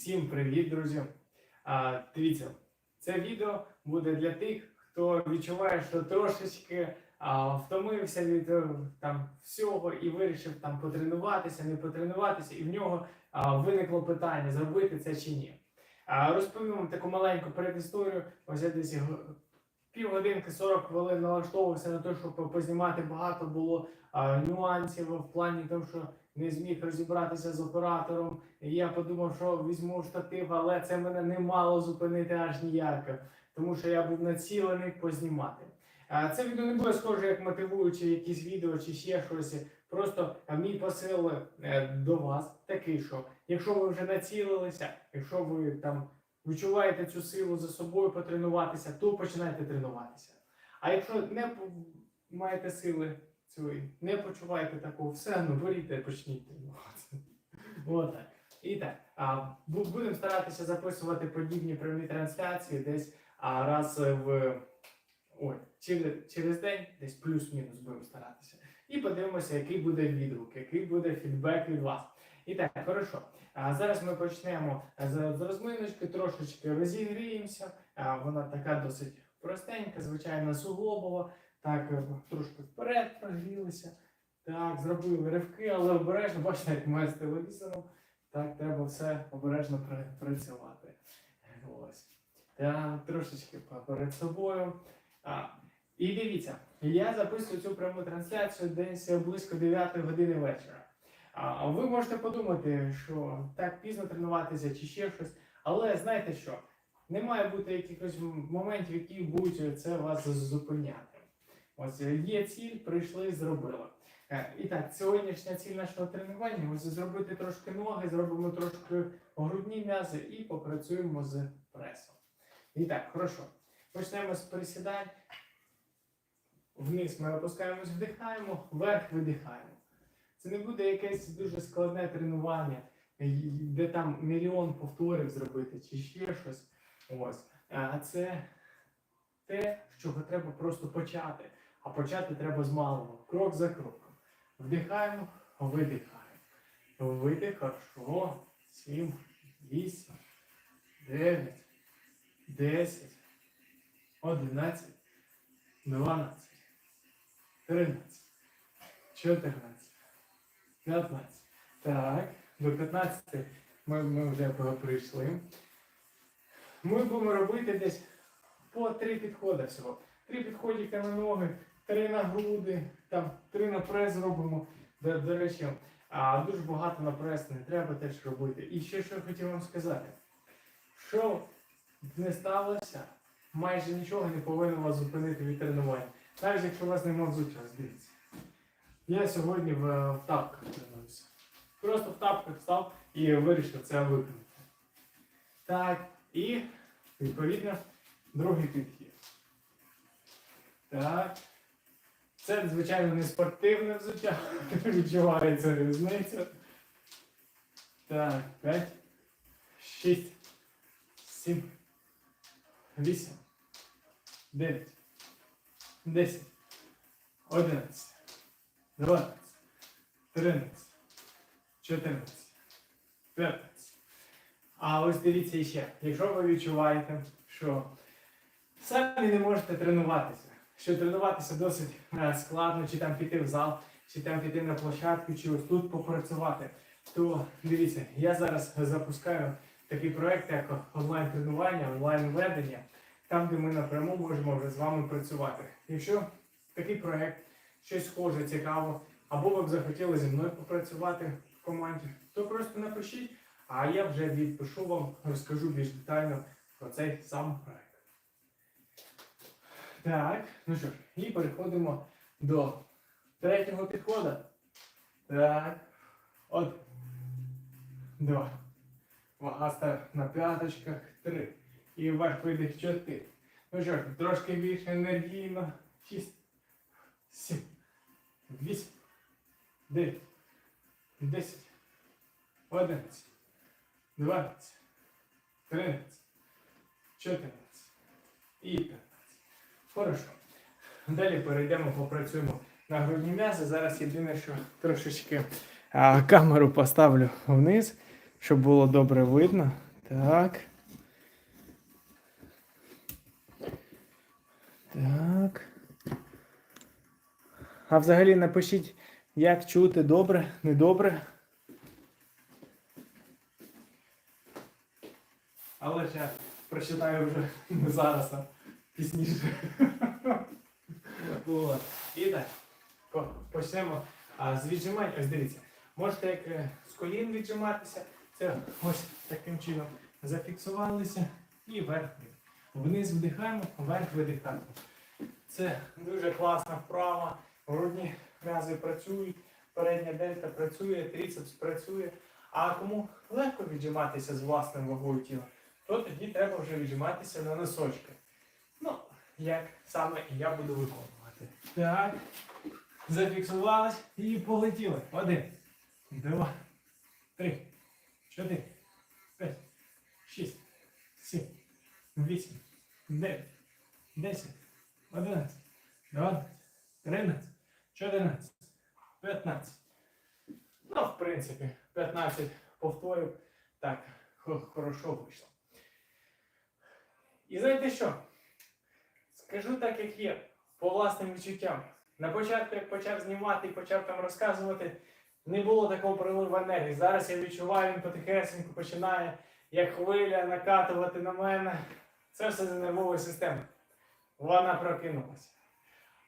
Всім привіт, друзі! А, дивіться, це відео буде для тих, хто відчуває, що трошечки а, втомився від е, там всього і вирішив там потренуватися, не потренуватися, і в нього а, виникло питання, зробити це чи ні. А, розповім вам таку маленьку передісторію. Ось я десь півгодинки 40 хвилин налаштовувався на те, щоб познімати багато було а, нюансів в плані того, що не зміг розібратися з оператором. Я подумав, що візьму штатив, але це мене не мало зупинити аж ніяк, тому що я був націлений познімати. Це відео не буде схоже як мотивуючи якісь відео чи ще щось. Просто мій посил е, до вас такий, що якщо ви вже націлилися, якщо ви там відчуваєте цю силу за собою потренуватися, то починайте тренуватися. А якщо не маєте сили цієї, не почуваєте такого, все ну беріть та почніть тренуватися. І так, а, будемо старатися записувати подібні прямі трансляції десь а, раз в ой, через, через день, десь плюс-мінус будемо старатися. І подивимося, який буде відгук, який буде фідбек від вас. І так, хорошо. А зараз ми почнемо з, з розминочки, трошечки розігріємося. А, вона така досить простенька, звичайно, суглобова. Так, е, трошки вперед прогрілися. Так, зробили ривки, але обережно, бачите, як ми з телевізором. Так, треба все обережно працювати. Ось. Так, трошечки перед собою. А, і дивіться, я записую цю пряму трансляцію десь близько 9 години вечора. А ви можете подумати, що так пізно тренуватися чи ще щось, але знаєте що? Не має бути якихось моментів, які будуть це вас зупиняти. Ось е, є ціль, прийшли, зробили. Е, І так, сьогоднішня ціль нашого тренування ось зробити трошки ноги, зробимо трошки грудні м'язи і попрацюємо з пресом. І так, хорошо. Почнемо з присідань. Вниз ми опускаємось, вдихаємо, вверх видихаємо. Це не буде якесь дуже складне тренування, де там мільйон повторів зробити чи ще щось. Ось. А це те, з чого треба просто почати. А почати треба з малого, крок за кроком. Вдихаємо, видихаємо. Видих, хорошо. Сім, вісім, дев'ять, десять, одинадцять, дванадцять, тринадцять, чотирнадцять, п'ятнадцять. Так, до 15 ми, ми вже прийшли. Ми будемо робити десь по три підходи всього. Три підходики на ноги, три на груди, там три на прес зробимо. До, до речі, а дуже багато на прес не треба теж робити. І ще що я хотів вам сказати. Що не сталося, майже нічого не повинно вас зупинити від тренування. Навіть якщо у вас немає взуття, дивіться. Я сьогодні в, в тапках тренуюся. Просто в тапках став і вирішив це виконати. Так, і відповідно другий підхід. Так. Це, звичайно, не спортивне взуття. Відчувається різниця. Так, 5, 6, 7, 8, 9, 10, 11, 12, 13, 14, 15. А ось дивіться ще, якщо ви відчуваєте, що самі не можете тренуватися, що тренуватися досить е, складно, чи там піти в зал, чи там піти на площадку, чи ось тут попрацювати, то дивіться, я зараз запускаю такий проект, як онлайн-тренування, онлайн-ведення, там, де ми напряму можемо вже з вами працювати. Якщо такий проект, щось схоже, цікаво, або ви б захотіли зі мною попрацювати в команді, то просто напишіть, а я вже відпишу вам, розкажу більш детально про цей сам проект. Так, ну що ж, і переходимо до третього підходу. Так. Один. Два. Вага став на п'яточках. Три. І ваш видих чотири. Ну що ж, трошки більше енергійно. Шість. Сім. Вісім. Дев'ять. Десять. Одинадцять. Дванадцять. Тринадцять. Чотирнадцять. І п'ятнадцять. Хорошо. Далі перейдемо, попрацюємо на грудні м'язи. Зараз єдине, що трошечки а, камеру поставлю вниз, щоб було добре видно. Так. Так. А взагалі напишіть, як чути добре, недобре. Але я прочитаю вже не зараз, а пізніше. От. І так, почнемо а, з віджимань. Ось дивіться. Можете як е, з колін віджиматися. Це ось таким чином зафіксувалися і вверх. Вниз вдихаємо, вверх видихаємо. Це дуже класна вправа. Грудні м'язи працюють, передня дельта працює, трицепс працює. А кому легко віджиматися з власною вагою тіла, то тоді треба вже віджиматися на носочки. Як саме і я буду виконувати. Так. Зафіксувалась і полетіли. Один, два, три, чотири, п'ять, шість, сім, вісім, дев'ять, десять, одинадцять, дванадцять, тринадцять, чотирнадцять, п'ятнадцять. Ну, в принципі, 15 повторів. Так, хорошо вийшло. І знаєте що? Скажу так, як є, по власним відчуттям. На початку, як почав знімати і почав там розказувати, не було такого приливу енергії. Зараз я відчуваю, він потихесеньку починає, як хвиля, накатувати на мене. Це все з нервової системи. Вона прокинулася.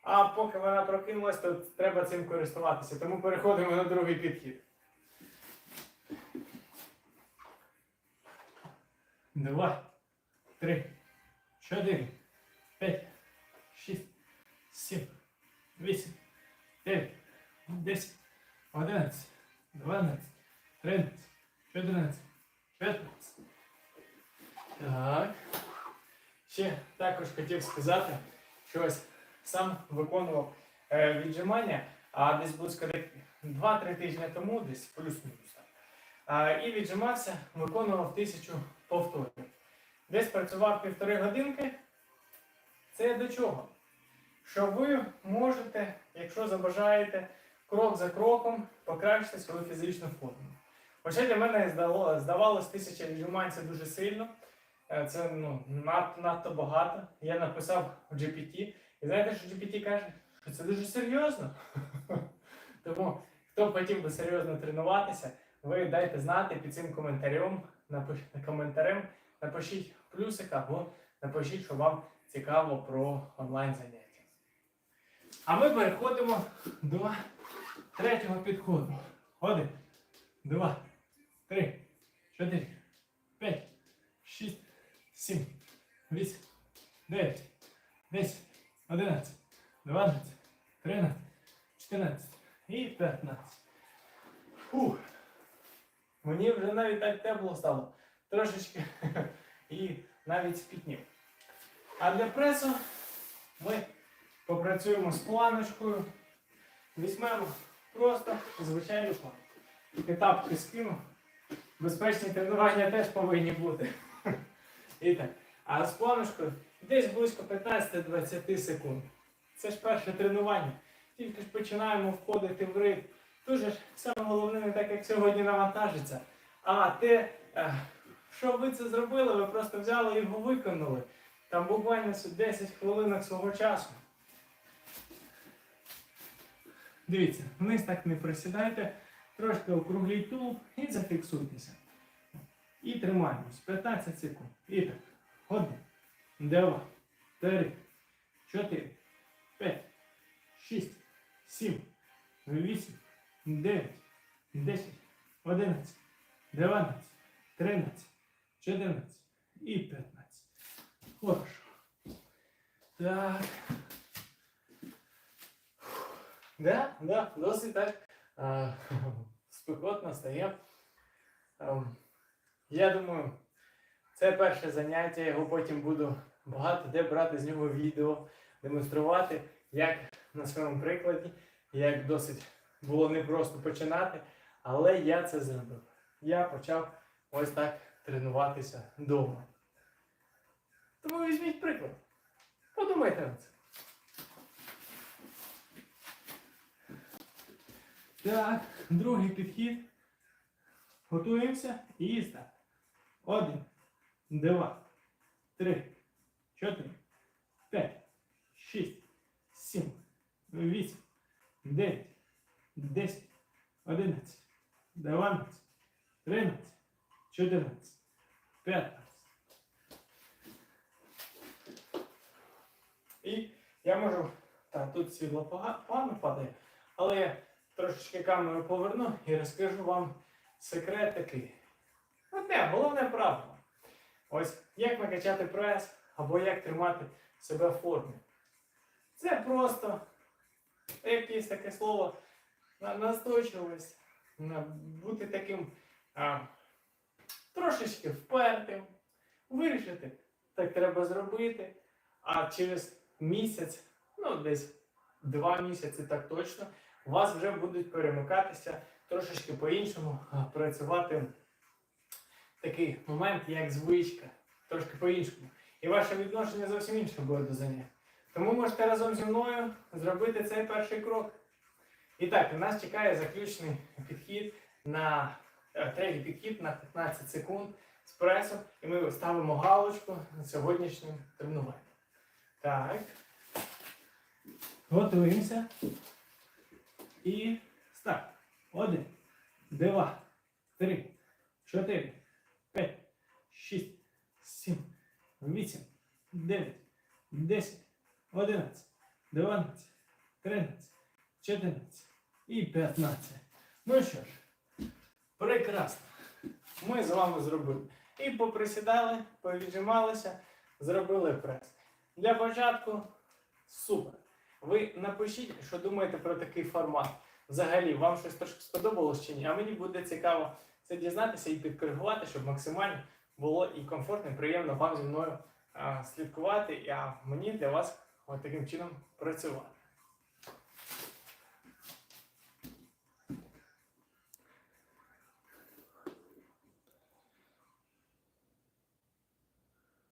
А поки вона прокинулась, то треба цим користуватися. Тому переходимо на другий підхід. Два, три, чотири, п'ять, 7, 8, 9, 10, 11, 12, 13, 14, 15. Так. Ще також хотів сказати, що ось сам виконував е, віджимання, а десь близько 2-3 тижні тому, десь плюс-мінус. І віджимався, виконував тисячу повторів. Десь працював півтори годинки. Це до чого? Що ви можете, якщо забажаєте, крок за кроком покращити свою фізичну форму. Хоча для мене здавалось, тисяча віджимань це дуже сильно. Е, Це ну, над, надто багато. Я написав в GPT. І знаєте, що GPT каже? Що це дуже серйозно. Тому, хто хотів би серйозно тренуватися, ви дайте знати під цим коментарем, коментарем, напишіть плюсик або напишіть, що вам цікаво про онлайн заняття. А ми переходимо до третього підходу. Один, два, три, чотири, п'ять, шість, сім, вісім, дев'ять, десять, одинадцять, дванадцять, тринадцять, чотирнадцять і п'ятнадцять. Фух. Мені вже навіть так тепло стало. Трошечки і навіть спітнів. А для пресу ми попрацюємо з планочкою. Візьмемо просто звичайну планку. Етапки скину. Безпечні тренування теж повинні бути. І так. А з планочкою десь близько 15-20 секунд. Це ж перше тренування. Тільки ж починаємо входити в ритм. Дуже ж саме головне не так, як сьогодні навантажиться, а те, е, що ви це зробили, ви просто взяли і його виконали. Там буквально 10 хвилинок свого часу. Дивіться, вниз так не присідайте, трошки округліть тулуб і зафіксуйтеся. І тримаємось 15 секунд. І так. Один, два, три, чотири, п'ять, шість, сім, вісім, дев'ять, десять, одинадцять, дванадцять, тринадцять, чотирнадцять і п'ятнадцять. Хорошо. Так. Да, да, досить так а, спекотно стає. Ем, Я думаю, це перше заняття, його потім буду багато де брати з нього відео, демонструвати, як на своєму прикладі, як досить було непросто починати, але я це зробив. Я почав ось так тренуватися вдома. Тому візьміть приклад. Подумайте на це. Так, другий підхід. Готуємося і старт. Один, два, три, чотири, п'ять, шість, сім, вісім, дев'ять, десять, одинадцять, дванадцять, тринадцять, чотирнадцять, п'ятнадцять. І я можу. Так, тут світло пога- погано падає, але я трошечки камеру поверну і розкажу вам секрет такий. Одне, головне правило. Ось як накачати прес або як тримати себе в формі. Це просто, як є таке слово, на- настойчивість, на- бути таким а, трошечки впертим, вирішити, так треба зробити, а через місяць, ну десь два місяці так точно, у вас вже будуть перемикатися трошечки по-іншому, працювати такий момент, як звичка, трошки по-іншому. І ваше відношення зовсім інше буде до занять. Тому можете разом зі мною зробити цей перший крок. І так, у нас чекає заключний підхід на е, третій підхід на 15 секунд з пресом, і ми ставимо галочку на сьогоднішнім тренуванні. Так. Готуємося. І старт. Один, два, три, чотири, п'ять, шість, сім, вісім, дев'ять, десять, одинадцять, дванадцять, тринадцять, чотирнадцять і п'ятнадцять. Ну що ж, прекрасно. Ми з вами зробили. І поприсідали, повіджималися, зробили прес. Для початку супер. Ви напишіть, що думаєте про такий формат. Взагалі, вам щось трошки сподобалось чи ні? А мені буде цікаво це дізнатися і підкоригувати, щоб максимально було і комфортно, і приємно вам зі мною а, слідкувати, а мені для вас от таким чином працювати.